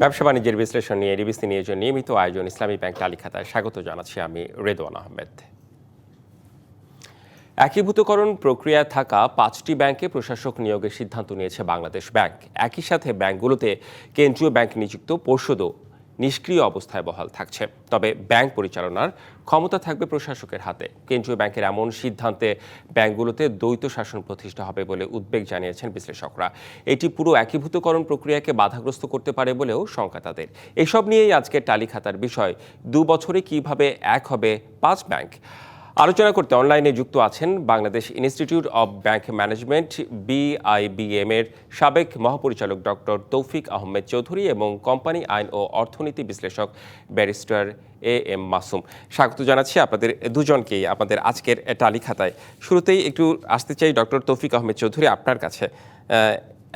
ব্যবসা বাণিজ্যের বিশ্লেষণ নিয়ে, এডিবিসি নিয়ে যে নিয়মিত আয়োজন, ইসলামী ব্যাংক তালিকাতায় স্বাগত জানাচ্ছি আমি রেদওয়ান আহমেদ। একীভূতকরণ প্রক্রিয়ায় থাকা পাঁচটি ব্যাংকে প্রশাসক নিয়োগের সিদ্ধান্ত নিয়েছে বাংলাদেশ ব্যাংক। একই সাথে ব্যাংকগুলোতে কেন্দ্রীয় ব্যাংক নিযুক্ত পর্ষদও নিষ্ক্রিয় অবস্থায় বহাল থাকছে। তবে ব্যাংক পরিচালনার ক্ষমতা থাকবে প্রশাসকের হাতে। কেন্দ্রীয় ব্যাংকের এমন সিদ্ধান্তে ব্যাংকগুলোতে দ্বৈত শাসন প্রতিষ্ঠা হবে বলে উদ্বেগ জানিয়েছেন বিশ্লেষকরা। এটি পুরো একীভূতকরণ প্রক্রিয়াকে বাধাগ্রস্ত করতে পারে বলেও শঙ্কা তাদের। এসব নিয়েই আজকের টালিখাতার বিষয়। দু বছরে কীভাবে এক হবে পাঁচ ব্যাংক? আলোচনা করতে অনলাইনে যুক্ত আছেন Bangladesh institute of bank management BIBM এর সাবেক মহাপরিচালক ডক্টর তৌফিক আহমেদ চৌধুরী এবং কোম্পানি আইন ও অর্থনীতি বিশ্লেষক ব্যারিস্টার এ এম মাসুম। স্বাগত জানাচ্ছি আপনাদের দুজনকেই আপনাদের আজকের টালি খাতায় শুরুতেই একটু আসতে চাই ডক্টর তৌফিক আহমেদ চৌধুরী আপনার কাছে।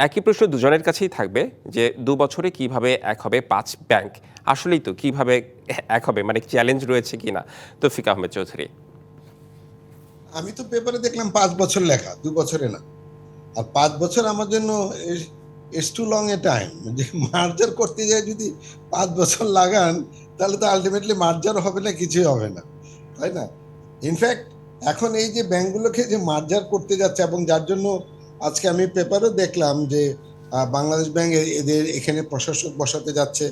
একই প্রশ্ন দুজনের কাছেই থাকবে যে দু বছরে কীভাবে এক হবে পাঁচ ব্যাংক? আসলেই তো কীভাবে এক হবে? মানে চ্যালেঞ্জ রয়েছে কিনা? তৌফিক আহমেদ চৌধুরী। আমি তো পেপারে দেখলাম পাঁচ বছর লেখা, দু বছরে না। আর পাঁচ বছর আমার জন্য it's too long a time যে মার্জার করতে যায় যদি পাঁচ বছর লাগান, তাহলে তো আলটিমেটলি মার্জার হবে না, কিছুই হবে না। তাই না? ইনফ্যাক্ট এখন এই যে ব্যাংকগুলোকে যে মার্জার করতে যাচ্ছে এবং যার জন্য আজকে আমি পেপারও দেখলাম যে বাংলাদেশ ব্যাংক এদের এখানে প্রশাসক বসাতে যাচ্ছে।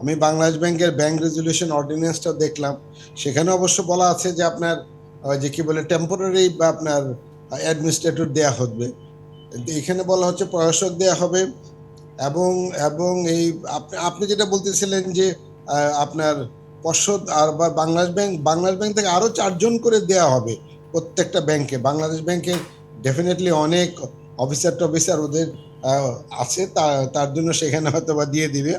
আমি বাংলাদেশ ব্যাংকের ব্যাংক রেজুলেশন অর্ডিন্যান্সটা দেখলাম। সেখানে অবশ্য বলা আছে যে আপনার যে কি বলে টেম্পোরারি বা আপনার অ্যাডমিনিস্ট্রেটর দেয়া হবে এখানে বলা হচ্ছে প্রশাসক দেয়া হবে এবং এবং এই আপনি যেটা বলতেছিলেন যে আপনার পর্ষদ আর বা বাংলাদেশ ব্যাংক বাংলাদেশ ব্যাংক থেকে আরও চারজন করে দেয়া হবে প্রত্যেকটা ব্যাংকে। বাংলাদেশ ব্যাংকের ডেফিনেটলি অনেক অফিসার টফিসার ওদের আছে তার জন্য সেখানে হয়তো বা দিয়ে দিবে।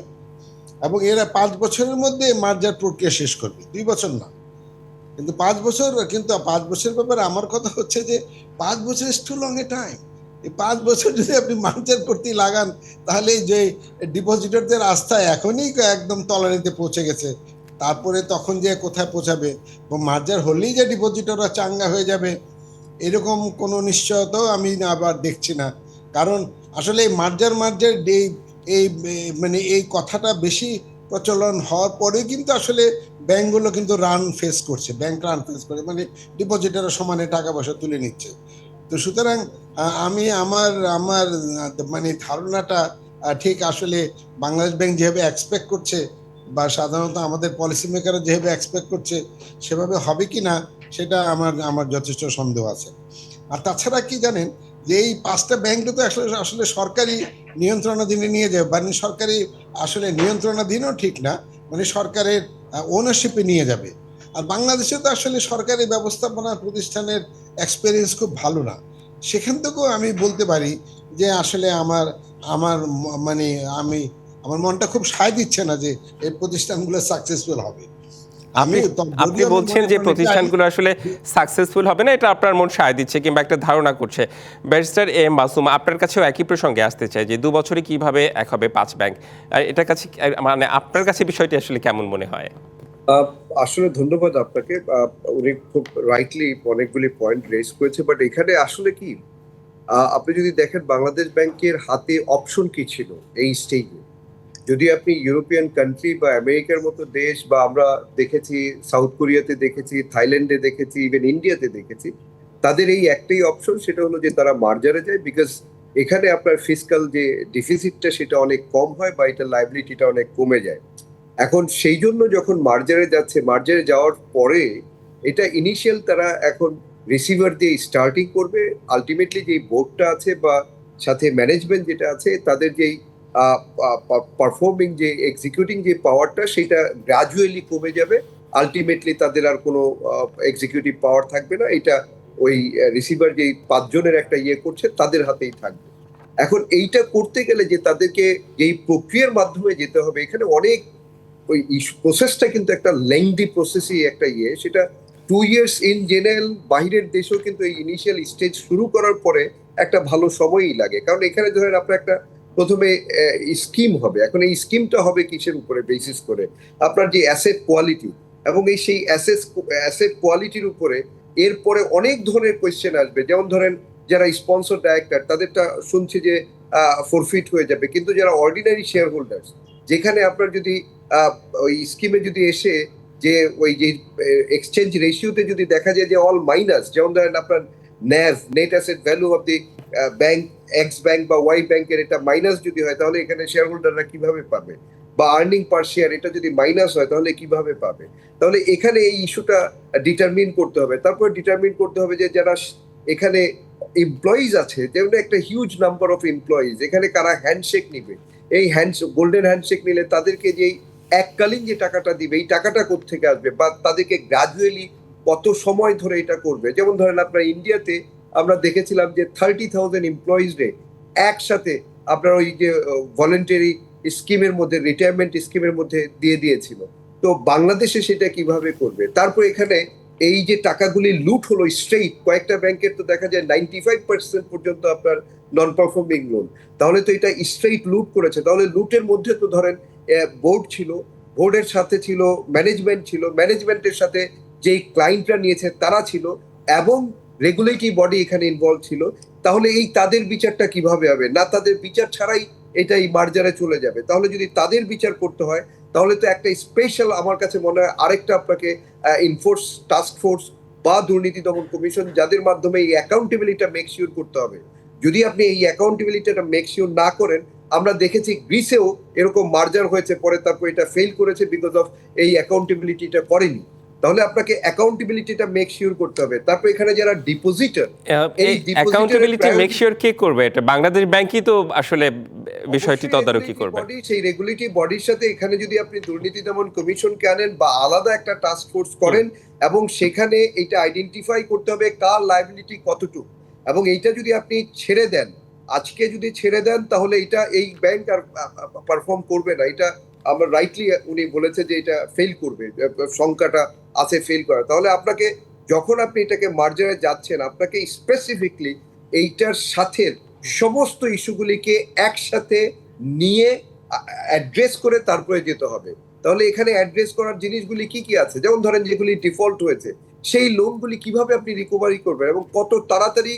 এবং এরা পাঁচ বছরের মধ্যে মার্জার প্রক্রিয়া শেষ করবে, দুই বছর না। কিন্তু পাঁচ বছর, কিন্তু পাঁচ বছরের ব্যাপারে আমার কথা হচ্ছে যে পাঁচ বছর is too long a time এই পাঁচ বছর যদি আপনি মার্জার করতে লাগান, তাহলে যে ডিপোজিটরদের আস্থা এখনই একদম তলানিতে পৌঁছে গেছে। তারপরে তখন যে কোথায় পৌঁছাবে? মার্জার হলেই যে ডিপোজিটররা চাঙ্গা হয়ে যাবে, এরকম কোনো নিশ্চয়তাও আমি আবার দেখছি না। কারণ আসলে এই মার্জার মার্জার এই মানে এই কথাটা বেশি প্রচলন হওয়ার পরে কিন্তু আসলে ব্যাংকগুলো কিন্তু রান ফেস করছে ব্যাংক রান ফেস করে মানে ডিপোজিটাররা সমানে টাকা পয়সা তুলে নিচ্ছে। তো সুতরাং আমি আমার আমার মানে ধারণাটা ঠিক আসলে বাংলাদেশ ব্যাংক যেভাবে এক্সপেক্ট করছে বা সাধারণত আমাদের পলিসি মেকাররা যেভাবে এক্সপেক্ট করছে সেভাবে হবে কি না সেটা আমার আমার যথেষ্ট সন্দেহ আছে। আর তাছাড়া কি জানেন যে এই পাঁচটা ব্যাংকটা তো আসলে আসলে সরকারি নিয়ন্ত্রণাধীনে নিয়ে যাবে মানে সরকারি আসলে নিয়ন্ত্রণাধীনও ঠিক না মানে সরকারের ওনারশিপে নিয়ে যাবে। আর বাংলাদেশে তো আসলে সরকারি ব্যবস্থাপনা প্রতিষ্ঠানের এক্সপিরিয়েন্স খুব ভালো না। সেখান থেকেও আমি বলতে পারি যে আসলে আমার আমার মানে আমি, আমার মনটা খুব সায় দিচ্ছে না যে এই প্রতিষ্ঠানগুলো সাকসেসফুল হবে। আপনি আপনি বলছেন যে প্রতিষ্ঠানগুলো আসলে সাকসেসফুল হবে না এটা আপনার মন সায় দিচ্ছে কিংবা একটা ধারণা করছে। ব্যারিস্টার এম মাসুম আপনার কাছেও একই প্রসঙ্গে আসতে চাই যে দু বছরে কীভাবে এক হবে পাঁচ ব্যাংক কাছে মানে আপনার কাছে বিষয়টি আসলে কেমন মনে হয়? আসলে ধন্যবাদ আপনাকে। উনি খুব রাইটলি অনেকগুলি পয়েন্ট রেজ করেছে বাট এখানে আসলে কি? আপনি যদি দেখেন বাংলাদেশ ব্যাংকের হাতে অপশন কি ছিল এই স্টেজে যদি আপনি ইউরোপিয়ান কান্ট্রি বা আমেরিকার মতো দেশ বা আমরা দেখেছি সাউথ কোরিয়াতে দেখেছি থাইল্যান্ডে দেখেছি ইভেন ইন্ডিয়াতে দেখেছি, তাদের এই একটাই অপশন সেটা হলো যে তারা মার্জারে যায় বিকজ এখানে আপনার ফিসকাল যে ডিফিসিটটা সেটা অনেক কম হয় বা এটা লাইবিলিটিটা অনেক কমে যায়। এখন সেই জন্য যখন মার্জারে যাচ্ছে, মার্জারে যাওয়ার পরে এটা ইনিশিয়াল তারা এখন রিসিভার দিয়ে স্টার্টিং করবে। আলটিমেটলি যে বোর্ডটা আছে বা সাথে ম্যানেজমেন্ট যেটা আছে, তাদের যেই পারফর্মিং যে এক্সিকিউটিং যে পাওয়ারটা সেটা গ্রাজুয়ালি কমে যাবে। আলটিমেটলি তাদের আর কোনো এক্সিকিউটিভ পাওয়ার থাকবে না। এটা ওই রিসিভার যেই পাঁচজনের একটা ইয়ে করছে, তাদের হাতেই থাকবে। এখন এইটা করতে গেলে যে তাদেরকে যেই প্রক্রিয়ার মাধ্যমে যেতে হবে, এখানে অনেক ওই প্রসেসটা কিন্তু একটা লেংদি প্রসেসই একটা ইয়ে। সেটা টু ইয়ার্স ইন জেনারেল বাইরের দেশেও কিন্তু এই ইনিশিয়াল স্টেজ শুরু করার পরে একটা ভালো সময়ই লাগে। কারণ এখানে ধরেন আপনার একটা প্রথমে স্কিম হবে। এখন এই স্কিমটা হবে কিসের উপরে বেসিস করে? আপনার যে অ্যাসেট কোয়ালিটি এবং এই সেই অ্যাসেস অ্যাসেট কোয়ালিটির উপরে এরপরে অনেক ধরনের কোয়েশ্চেন আসবে। যেমন ধরেন, যারা স্পন্সর ডাইরেক্টর তাদেরটা শুনছি যে ফরফিট হয়ে যাবে। কিন্তু যারা অর্ডিনারি শেয়ার হোল্ডার্স যেখানে আপনার যদি ওই স্কিমে যদি এসে যে ওই যে এক্সচেঞ্জ রেশিওতে যদি দেখা যায় যে অল মাইনাস যেমন ধরেন আপনার NAV net asset value of the bank X bank বা ওয়াই ব্যাংকের এটা মাইনাস যদি হয়, তাহলে এখানে শেয়ার হোল্ডাররা কীভাবে পাবে? বা আর্নিং পার শেয়ার এটা যদি মাইনাস হয়, তাহলে কীভাবে পাবে? তাহলে এখানে এই ইস্যুটা ডিটারমিন করতে হবে। তারপর ডিটারমিন করতে হবে যে যারা এখানে এমপ্লয়িজ আছে, যেমন একটা হিউজ নাম্বার অফ এমপ্লয়িজ এখানে কারা হ্যান্ডশেক নিবে? এই হ্যান্ড গোল্ডেন হ্যান্ডশেক নিলে তাদেরকে যেই এককালীন যে টাকাটা দিবে, এই টাকাটা থেকে আসবে? বা তাদেরকে গ্রাজুয়ালি কত সময় ধরে এটা করবে? যেমন ধরেন আপনার ইন্ডিয়াতে আমরা দেখেছিলাম যে থার্টি থাউজেন্ড এমপ্লয়িজ রে একসাথে আপনার ওই যে ভলেন্টারি স্কিমের মধ্যে রিটায়ারমেন্ট স্কিমের মধ্যে দিয়ে দিয়েছিল। তো বাংলাদেশে সেটা কীভাবে করবে? তারপর এখানে এই যে টাকাগুলি লুট হলো স্ট্রেইট কয়েকটা ব্যাংকের তো দেখা যায় নাইনটি ফাইভ পার্সেন্ট পর্যন্ত আপনার নন পারফর্মিং লোন তাহলে তো এটা স্ট্রেইট লুট করেছে। তাহলে লুটের মধ্যে তো ধরেন বোর্ড ছিল বোর্ডের সাথে ছিল ম্যানেজমেন্ট ছিল ম্যানেজমেন্টের সাথে যেই ক্লায়েন্টরা নিয়েছে তারা ছিল, এবং রেগুলেটরি বডি এখানে ইনভলভ ছিল, তাহলে এই তাদের বিচারটা কীভাবে হবে? না তাদের বিচার ছাড়াই এটা এই মার্জারে চলে যাবে। তাহলে যদি তাদের বিচার করতে হয়, তাহলে তো একটা স্পেশাল আমার কাছে মনে হয় আরেকটা আপনাকে ইনফোর্স টাস্ক ফোর্স বা দুর্নীতি দমন কমিশন যাদের মাধ্যমে এই অ্যাকাউন্টেবিলিটা মেক শিওর করতে হবে। যদি আপনি এই অ্যাকাউন্টেবিলিটিটা মেক শিওর না করেন, আমরা দেখেছি গ্রিসেও এরকম মার্জার হয়েছে, পরে তারপর এটা ফেল করেছে বিকজ অফ এই অ্যাকাউন্টেবিলিটিটা করেনি। তাহলে আপনাকে অ্যাকাউন্টেবিলিটিটা মেক শিওর করতে হবে। তারপর এখানে যারা ডিপোজিটার এই অ্যাকাউন্টেবিলিটি মেক শিওর কে করবে এটা? বাংলাদেশ ব্যাংকই তো আসলে বিষয়টি তদারকি করবে। সেই রেগুলেটরি বডির সাথে এখানে যদি আপনি দুর্নীতি দমন কমিশনকে আনেন বা আলাদা একটা টাস্ক ফোর্স করেন এবং সেখানে এটা আইডেন্টিফাই করতে হবে কার লাইবিলিটি কতটুকু। এবং এইটা যদি আপনি ছেড়ে দেন আজকে যদি ছেড়ে দেন তাহলে এটা এই ব্যাংক আর পারফর্ম করবে না। এটা আমরা রাইটলি উনি বলেছে যে এটা ফেল করবে সংখ্যাটা আছে ফেল করা। তাহলে আপনাকে যখন আপনি এটাকে মার্জারে যাচ্ছেন, আপনাকে স্পেসিফিকলি এইটার সাথে সমস্ত ইস্যুগুলিকে একসাথে নিয়ে অ্যাড্রেস করে তারপরে যেতে হবে। তাহলে এখানে অ্যাড্রেস করার জিনিসগুলি কি কি আছে? যেমন ধরেন যেগুলি ডিফল্ট হয়েছে, সেই লোনগুলি কীভাবে আপনি রিকভারি করবেন এবং কত তাড়াতাড়ি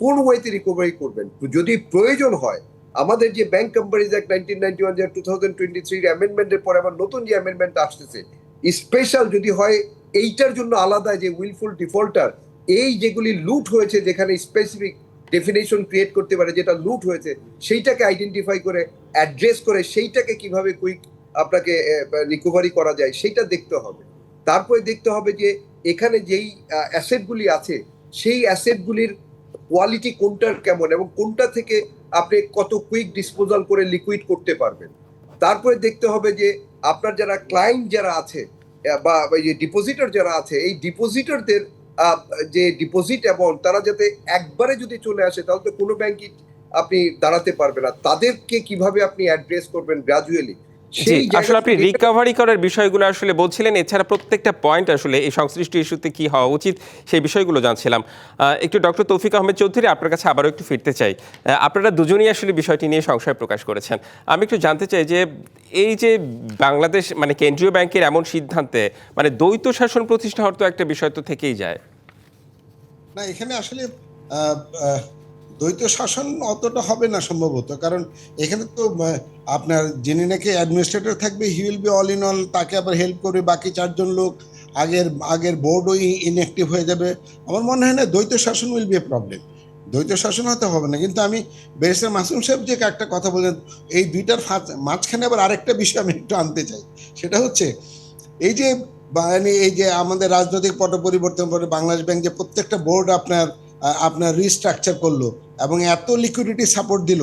কোন ওয়েতে রিকভারি করবেন? যদি প্রয়োজন হয়, আমাদের যে bank companies act nineteen ninety one two thousand twenty থ্রির অ্যামেন্ডমেন্টের পরে আবার নতুন যে অ্যামেন্ডমেন্ট আসতেছে স্পেশাল যদি হয় এইটার জন্য আলাদা যে উইলফুল ডিফল্টার এই যেগুলি লুট হয়েছে যেখানে স্পেসিফিক ডেফিনেশন ক্রিয়েট করতে পারে, যেটা লুট হয়েছে, সেইটাকে আইডেন্টিফাই করে অ্যাড্রেস করে, সেইটাকে কীভাবে কুইক আপনাকে রিকভারি করা যায়, সেইটা দেখতে হবে। তারপরে দেখতে হবে যে এখানে যেই অ্যাসেটগুলি আছে, সেই অ্যাসেটগুলির কোয়ালিটি কোনটার কেমন এবং কোনটা থেকে আপনি কত কুইক ডিসপোজাল করে লিকুইড করতে পারবেন। তারপরে দেখতে হবে যে আপনার যারা ক্লায়েন্ট যারা আছে বা ডিপোজিটর যারা আছে, এই ডিপোজিটরদের যে ডিপোজিট অ্যামাউন্ট তারা যাতে একবারে যদি চলে আসে, তাহলে তো কোনো ব্যাংকই আপনি দাঁড়াতে পারবে না। তাদেরকে কীভাবে আপনি অ্যাড্রেস করবেন গ্রাজুয়ালি আসলে আপনি রিকভারি করার বিষয়গুলো আসলে বলছিলেন এছাড়া প্রত্যেকটা পয়েন্ট আসলে এই সংশ্লিষ্ট ইস্যুতে কি হওয়া উচিত সেই বিষয়গুলো জানছিলাম। আহ, একটু ডক্টর তৌফিক আহমেদ চৌধুরী আপনার কাছে আবারও একটু ফিরতে চাই। আহ, আপনারা দুজনেই আসলে বিষয়টি নিয়ে সংশয় প্রকাশ করেছেন। আমি একটু জানতে চাই যে এই যে বাংলাদেশ মানে কেন্দ্রীয় ব্যাংকের এমন সিদ্ধান্তে মানে দ্বৈত শাসন প্রতিষ্ঠা হওয়ার তো একটা বিষয় তো থেকেই যায়। না এখানে আসলে দ্বৈত শাসন অতটা হবে না সম্ভবত। কারণ এখানে তো আপনার যিনি নাকি অ্যাডমিনিস্ট্রেটর থাকবে he will be all in all তাকে আবার হেল্প করবে বাকি চারজন লোক, আগের আগের বোর্ডও ইনঅ্যাক্টিভ হয়ে যাবে। আমার মনে হয় না দ্বৈত শাসন উইল বি এ প্রবলেম দ্বৈত শাসন হতে হবে না। কিন্তু আমি বেরেস্টার মাসুম সাহেব যে একটা কথা বলেন এই দুইটার মাঝখানে আবার আরেকটা বিষয় আমি একটু আনতে চাই। সেটা হচ্ছে, এই যে এই যে আমাদের রাজনৈতিক পট পরিবর্তন করে বাংলাদেশ ব্যাংক যে প্রত্যেকটা বোর্ড আপনার আপনার রিস্ট্রাকচার করল এবং এত লিকুইডিটি সাপোর্ট দিল।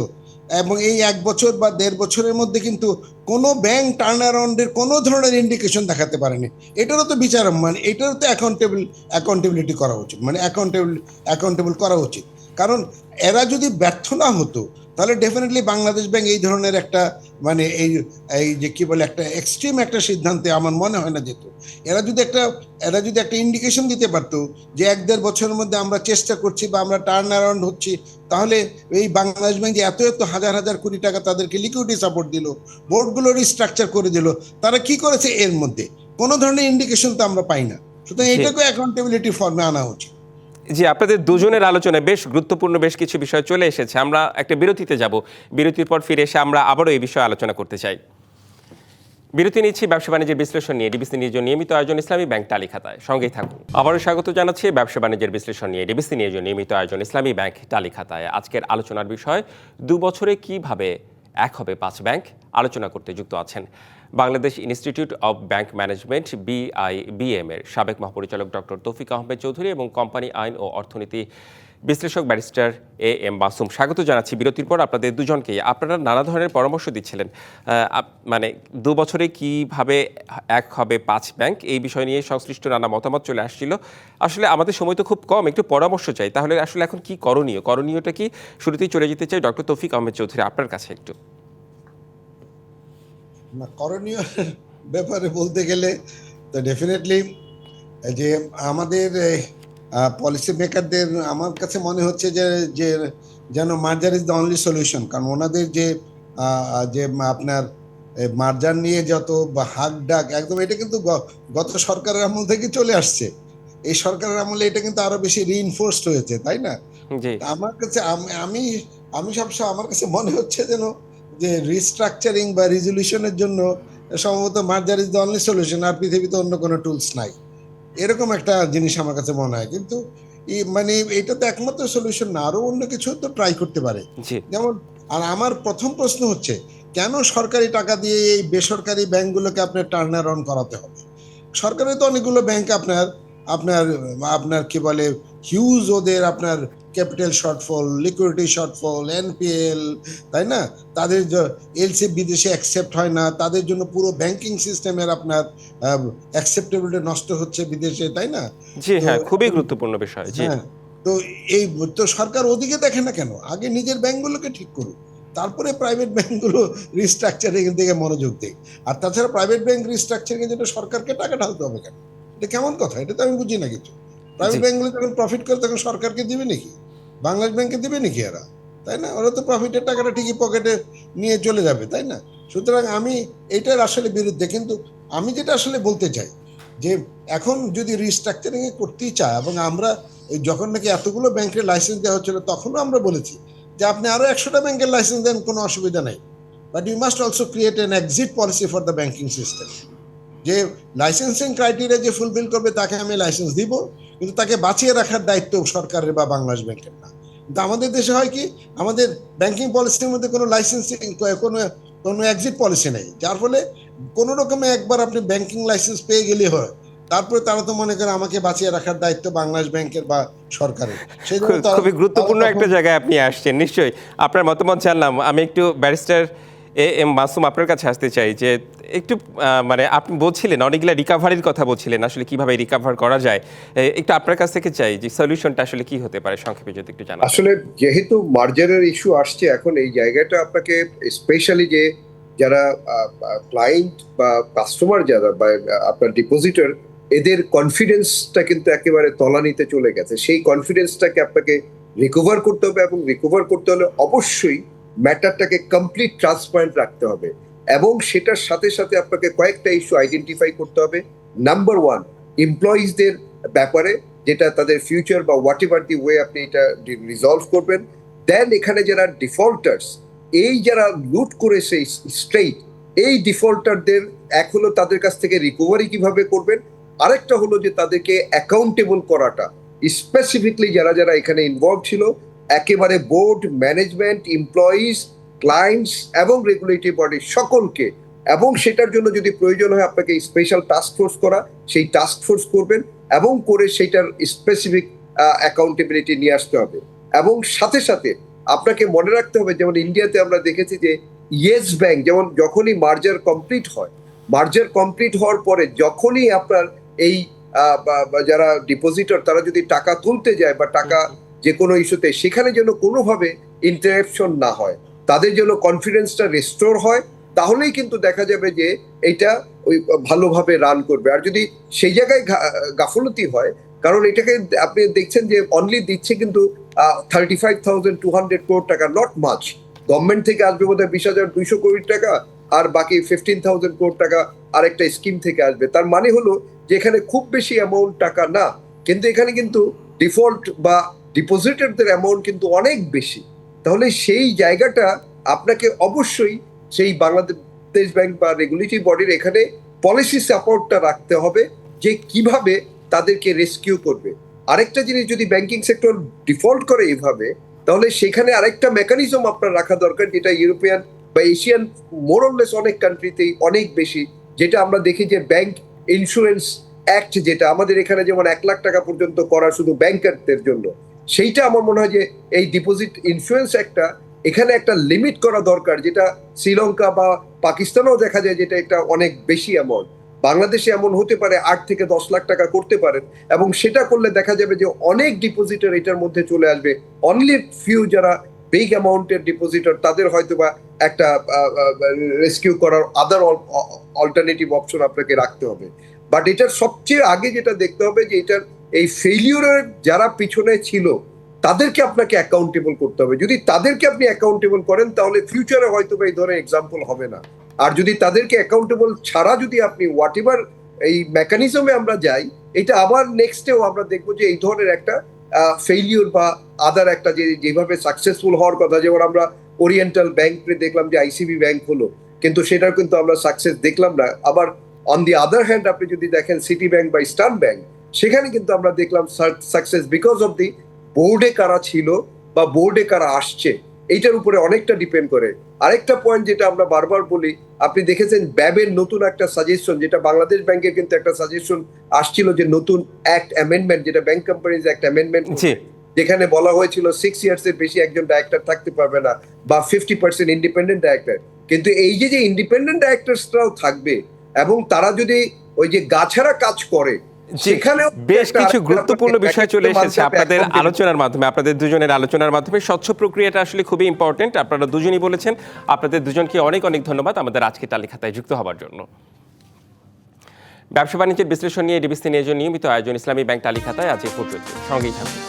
এবং এই এক বছর বা দেড় বছরের মধ্যে কিন্তু কোনো ব্যাংক টার্ন অ্যারাউন্ডের কোনো ধরনের ইন্ডিকেশন দেখাতে পারেনি। এটারও তো বিচার মানে এটারও তো অ্যাকাউন্টেবল অ্যাকাউন্টেবিলিটি করা উচিত মানে অ্যাকাউন্টেবল অ্যাকাউন্টেবল করা উচিত। কারণ এরা যদি ব্যর্থ না হতো তাহলে ডেফিনেটলি বাংলাদেশ ব্যাংক এই ধরনের একটা মানে এই এই যে কি বলে একটা এক্সট্রিম একটা সিদ্ধান্তে আমার মনে হয় না যেত। এরা যদি একটা এরা যদি একটা ইন্ডিকেশন দিতে পারতো যে এক দেড় বছরের মধ্যে আমরা চেষ্টা করছি বা আমরা টার্ন অ্যারাউন্ড হচ্ছি তাহলে এই বাংলাদেশ ব্যাংক যে এত এত হাজার হাজার কোটি টাকা তাদেরকে লিকুইডিটি সাপোর্ট দিল বোর্ডগুলো রিস্ট্রাকচার করে দিল তারা কি করেছে এর মধ্যে? কোনো ধরনের ইন্ডিকেশন তো আমরা পাই না। সুতরাং। এটাকে অ্যাকাউন্টেবিলিটি ফর্মে আনা উচিত। জি, আপনাদের দুজনের আলোচনায় বেশ গুরুত্বপূর্ণ বেশ কিছু বিষয় চলে এসেছে। আমরা একটা বিরতিতে যাব। বিরতির পর ফিরে এসে আমরা আবারও এই বিষয়ে আলোচনা করতে চাই। বিরতি নিচ্ছি ব্যবসা বাণিজ্যের বিশ্লেষণ নিয়ে, ডিবিসি নিউজ নিয়মিত আয়োজন, ইসলামী ব্যাংক টালি খাতায় সঙ্গেই থাকুন। আবারও স্বাগত জানাচ্ছি ব্যবসা বাণিজ্যের বিশ্লেষণ নিয়ে, ডিবিসি নিউজ নিয়মিত আয়োজন, ইসলামী ব্যাংক টালি খাতায় আজকের আলোচনার বিষয় দু বছরে কীভাবে এক হবে পাঁচ ব্যাংক? আলোচনা করতে যুক্ত আছেন Bangladesh institute of bank management BIBM এর সাবেক মহাপরিচালক ডক্টর তৌফিক আহমেদ চৌধুরী এবং কোম্পানি আইন ও অর্থনীতি বিশ্লেষক ব্যারিস্টার এ এম বাসুম স্বাগত জানাচ্ছি বিরতির পর আপনাদের দুজনকেই। আপনারা নানা ধরনের পরামর্শ দিচ্ছিলেন। মানে দু বছরে কীভাবে এক হবে পাঁচ ব্যাংক এই বিষয় নিয়ে সংশ্লিষ্ট নানা মতামত চলে আসছিল। আসলে আমাদের সময় তো খুব কম, একটু পরামর্শ চাই। তাহলে আসলে এখন কি করণীয়? করণীয়টা কি? শুরুতেই চলে যেতে চাই ডক্টর তৌফিক আহমেদ চৌধুরী আপনার কাছে একটু। না করণীয় ব্যাপারে বলতে গেলে তো ডেফিনেটলি যে আমাদের পলিসি মেকারদের আমার কাছে মনে হচ্ছে যে যে যেন merger is the only solution কারণ ওনাদের যে যে আপনার মার্জার নিয়ে যত বা হাক ডাক একদম এটা কিন্তু গত সরকারের আমল থেকে চলে আসছে। এই সরকারের আমলে এটা কিন্তু আরও বেশি রিইনফোর্সড হয়েছে তাই না? আমার কাছে আমি আমি সবসময় আমার কাছে মনে হচ্ছে যেন যে রিস্ট্রাকচারিং বা রিজলিউশনের জন্য সম্ভবত merger is the only solution আর পৃথিবীতে অন্য কোনো টুলস নাই। এরকম একটা জিনিস আমার কাছে মনে হয়। কিন্তু মানে এটা তো একমাত্র সলিউশন না আরও অন্য কিছু তো ট্রাই করতে পারে। যেমন আর আমার প্রথম প্রশ্ন হচ্ছে কেন সরকারি টাকা দিয়ে এই বেসরকারি ব্যাংকগুলোকে আপনার টার্ন অন করাতে হবে? সরকারের তো অনেকগুলো ব্যাংক আপনার আপনার আপনার কি বলে হিউজ ওদের আপনার capital shortfall liquidity shortfall NPL তাই না? তাদের এলসি বিদেশে অ্যাকসেপ্ট হয় না তাদের জন্য পুরো ব্যাংকিং সিস্টেমের আপনার অ্যাকসেপ্টেবিলিটি নষ্ট হচ্ছে বিদেশে তাই না? জি হ্যাঁ খুবই গুরুত্বপূর্ণ বিষয় জি। হ্যাঁ তো এই তো সরকার ওদিকে দেখে না কেন? আগে নিজের ব্যাংকগুলোকে ঠিক করুক তারপরে প্রাইভেট ব্যাংকগুলো রিস্ট্রাকচারিং দিকে মনোযোগ দেয় আর তাছাড়া প্রাইভেট ব্যাংক রিস্ট্রাকচারিং জন্য সরকারকে টাকা ঢালতে হবে কেন? এটা কেমন কথা? এটা তো আমি বুঝি না কিছু। প্রাইভেট। ব্যাংকগুলো যখন প্রফিট করে তখন সরকারকে দিবে নাকি? বাংলাদেশ ব্যাংকে দিবে নাকি এরা? তাই না? ওরা তো প্রফিটের টাকাটা ঠিকই পকেটে নিয়ে চলে যাবে, তাই না? সুতরাং আমি এটার আসলে বিরুদ্ধে, কিন্তু আমি যেটা আসলে বলতে চাই, যে এখন যদি রিস্ট্রাকচারিং করতেই চায়, এবং আমরা যখন নাকি এতগুলো ব্যাংকের লাইসেন্স দেওয়া হচ্ছিল, তখনও আমরা বলেছি যে আপনি আরও একশোটা ব্যাংকের লাইসেন্স দেন, কোনো অসুবিধা নেই। But you must also create an exit policy for the banking system যে লাইসেন্সিং ক্রাইটেরিয়া যে ফুলফিল করবে, তাকে আমি লাইসেন্স দিব। কিন্তু তাকে বাঁচিয়ে রাখার দায়িত্ব সরকারের বা বাংলাদেশ ব্যাংকের না। কিন্তু আমাদের দেশে হয় কি আমাদের ব্যাংকিং পলিসির মধ্যে কোনো লাইসেন্সিং কোনো কোনো এক্সিট পলিসি নেই। যার ফলে কোনো রকমে একবার আপনি ব্যাংকিং লাইসেন্স পেয়ে গেলে হয়। তারপরে তারা তো মনে করে আমাকে বাঁচিয়ে রাখার দায়িত্ব বাংলাদেশ ব্যাংকের বা সরকারের। সেই খুবই গুরুত্বপূর্ণ একটা জায়গায় আপনি আসছেন নিশ্চয়ই। আপনার মতামত জানলাম। আমি একটু ব্যারিস্টার এ, এম, মাসুম, আপনার কাছে আসতে চাই যে একটু মানে আপনি বলছিলেন, অনেকগুলা রিকাভারির কথা বলছিলেন, আসলে কীভাবে রিকাভার করা যায়। একটু আপনার কাছ থেকে চাই যে সলিউশনটা আসলে কি হতে পারে, সংক্ষেপে যদি একটু জানান। আসলে যেহেতু মার্জারের ইস্যু আসছে এখন, এই জায়গাটা আপনাকে স্পেশালি যে যারা ক্লায়েন্ট বা কাস্টমার যারা, বা আপনার ডিপোজিটর এদের কনফিডেন্সটা কিন্তু একেবারে তলানিতে চলে গেছে। সেই কনফিডেন্সটাকে আপনাকে রিকভার করতে হবে এবং রিকভার করতে হলে অবশ্যই ম্যাটারটাকে কমপ্লিট ট্রান্সপারেন্ট রাখতে হবে। এবং সেটার সাথে সাথে আপনাকে কয়েকটা ইস্যু আইডেন্টিফাই করতে হবে। নাম্বার ওয়ান এমপ্লয়িজদের ব্যাপারে, যেটা তাদের ফিউচার বা হোয়াট এভার দি ওয়ে আপনি এটা রিজলভ করবেন। দেন এখানে যারা ডিফল্টার্স এই যারা লুট করেছে স্ট্রেইট এই ডিফল্টারদের এক হলো তাদের কাছ থেকে রিকভারি কীভাবে করবেন। আরেকটা হলো যে তাদেরকে অ্যাকাউন্টেবল করাটা। স্পেসিফিকলি যারা যারা এখানে ইনভলভ ছিল একেবারে বোর্ড ম্যানেজমেন্ট এমপ্লয়িজ ক্লায়েন্টস এবং রেগুলেটরি বডি সকলকে। এবং সেটার জন্য যদি প্রয়োজন হয় আপনাকে স্পেশাল টাস্ক ফোর্স করা, সেই টাস্ক ফোর্স করবেন এবং করে সেটার স্পেসিফিক অ্যাকাউন্টেবিলিটি নিয়ে আসতে হবে। এবং সাথে সাথে আপনাকে মনে রাখতে হবে, যেমন ইন্ডিয়াতে আমরা দেখেছি যে ইয়েস ব্যাংক যেমন যখনই মার্জার কমপ্লিট হয় মার্জার কমপ্লিট হওয়ার পরে যখনই আপনার এই যারা ডিপোজিটর তারা যদি টাকা তুলতে যায় বা টাকা যে কোনো ইস্যুতে, সেখানে যেন কোনোভাবে ইন্টারাপশন না হয়। তাদের জন্য কনফিডেন্সটা রেস্টোর হয়, তাহলেই কিন্তু দেখা যাবে যে এটা ওই ভালোভাবে রান করবে। আর যদি সেই জায়গায় গাফলতি হয়, কারণ এটাকে আপনি দেখছেন যে অনলি দিচ্ছে কিন্তু thirty five thousand two hundred কোটি টাকা নট মাছ গভর্নমেন্ট থেকে আসবে বোধ হয় বিশ হাজার দুইশো কোটি টাকা, আর বাকি ফিফটিন থাউজেন্ড কোটি টাকা আরেকটা স্কিম থেকে আসবে। তার মানে হলো যে এখানে খুব বেশি অ্যামাউন্ট টাকা না। কিন্তু এখানে কিন্তু ডিফল্ট বা ডিপোজিটরদের অ্যামাউন্ট কিন্তু অনেক বেশি। তাহলে সেই জায়গাটা আপনাকে অবশ্যই সেই বাংলাদেশ ব্যাংক বা রেগুলেটরি বডির এখানে পলিসি সাপোর্টটা রাখতে হবে যে কীভাবে তাদেরকে রেস্কিউ করবে। আরেকটা জিনিস যদি ব্যাংকিং সেক্টর ডিফল্ট করে এইভাবে তাহলে সেখানে আরেকটা মেকানিজম আপনার রাখা দরকার, যেটা ইউরোপিয়ান বা এশিয়ান মোরললেস অনেক কান্ট্রিতেই অনেক বেশি, যেটা আমরা দেখি যে ব্যাংক ইন্স্যুরেন্স অ্যাক্ট যেটা আমাদের এখানে যেমন এক লাখ টাকা পর্যন্ত করা শুধু ব্যাংকারদের জন্য। সেইটা আমার মনে হয় যে এই ডিপোজিট ইনফ্লুয়েন্স একটা, এখানে একটা লিমিট করা দরকার, যেটা শ্রীলঙ্কা বা পাকিস্তানেও দেখা যায় যেটা এটা অনেক বেশি অ্যামাউন্ট বাংলাদেশে এমন হতে পারে আট থেকে দশ লাখ টাকা করতে পারেন, এবং সেটা করলে দেখা যাবে যে অনেক ডিপোজিটর এটার মধ্যে চলে আসবে। অনলি ফিউ যারা বিগ অ্যামাউন্টের ডিপোজিটর তাদের হয়তো বা একটা রেস্কিউ করার আদার অল্টারনেটিভ অপশন আপনাকে রাখতে হবে। বাট এটার সবচেয়ে আগে যেটা দেখতে হবে যে এটার এই ফেলিউরের যারা পিছনে ছিল, তাদেরকে আপনাকে অ্যাকাউন্টেবল করতে হবে। যদি তাদেরকে আপনি অ্যাকাউন্টেবল করেন, তাহলে ফিউচারে হয়তো এই ধরনের এক্সাম্পল হবে না। আর যদি তাদেরকে অ্যাকাউন্টেবল ছাড়া যদি আপনি হোয়াট এভার এই মেকানিজমে আমরা যাই, এটা আবার নেক্সটেও আমরা দেখব যে এই ধরনের একটা ফেইলিওর বা আদার একটা যে, যেভাবে সাকসেসফুল হওয়ার কথা, যেমন আমরা ওরিয়েন্টাল ব্যাংক দেখলাম যে আইসিবি ব্যাংক হলো, কিন্তু সেটার কিন্তু আমরা সাকসেস দেখলাম না। আবার অন দি আদার হ্যান্ড আপনি যদি দেখেন সিটি ব্যাংক বা ইস্টার্ন ব্যাংক সেখানে কিন্তু আমরা দেখলাম সাকসেস বিকজ অফ দি বোর্ডে কারা ছিল বা বোর্ডে কারা আসছে এইটার উপরে অনেকটা ডিপেন্ড করে। আরেকটা পয়েন্ট যেটা আমরা বারবার বলি আপনি দেখেছেন ব্যাবের নতুন একটা সাজেশন যেটা বাংলাদেশ ব্যাংকের কিন্তু একটা সাজেশন আসছিল যে নতুন অ্যাক্ট অ্যামেন্ডমেন্ট যেটা ব্যাংক কোম্পানিজ অ্যাক্ট অ্যামেন্ডমেন্ট যেখানে বলা হয়েছিল সিক্স ইয়ার্স এর বেশি একজন ডাইরেক্টর থাকতে পারবে না বা ফিফটি পার্সেন্ট ইন্ডিপেন্ডেন্ট ডাইরেক্টর কিন্তু এই যে যে ইন্ডিপেন্ডেন্ট ডাইরেক্টরসরাও থাকবে এবং তারা যদি ওই যে গাছারা কাজ করে সেখানেও বেশ কিছু গুরুত্বপূর্ণ বিষয় চলে এসেছে আপনাদের আলোচনার মাধ্যমে আপনাদের দুজনের আলোচনার মাধ্যমে। স্বচ্ছ প্রক্রিয়াটা আসলে খুবই ইম্পর্টেন্ট আপনারা দুজনই বলেছেন আপনাদের দুজনকে অনেক অনেক ধন্যবাদ আমাদের আজকে তালিকাতায় যুক্ত হওয়ার জন্য। ব্যবসা বাণিজ্যের বিশ্লেষণ নিয়ে ডিবিসি নিয়ে নিয়মিত আয়োজন ইসলামী ব্যাংক তালিকাতায় আজ এ পর্যন্ত। সঙ্গেই থাকুন।